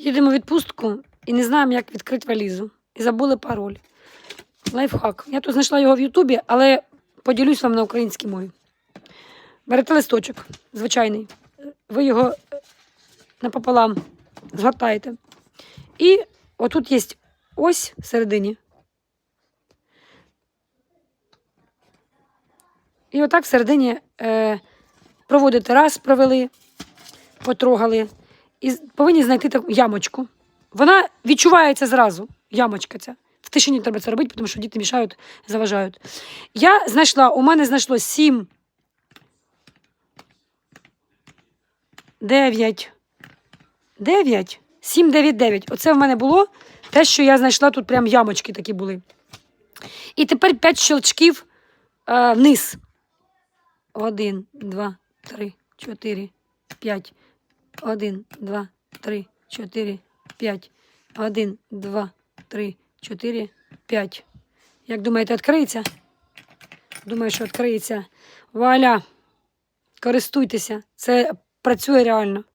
Їдемо в відпустку і не знаємо, як відкрити валізу. І забули пароль. Лайфхак. Я тут знайшла його в Ютубі, але поділюсь вам на українській мові. Берете листочок, звичайний. Ви його е, напополам згортаєте. І отут є ось всередині. І отак всередині е, проводите раз, провели, потрогали. І повинні знайти таку ямочку. Вона відчувається зразу, ямочка ця. В тишині треба це робити, тому що діти мішають, заважають. Я знайшла, у мене знайшло 7, 9, 9, 7, 9, 9. Оце в мене було те, що я знайшла, тут прям ямочки такі були. І тепер 5 щелчків е, вниз. Один, два, три, чотири, п'ять. Один, два, три, чотири, п'ять. Один, два, три, чотири, п'ять. Як думаєте, відкриється? Думаю, що відкриється. Вуаля. Користуйтеся. Це працює реально.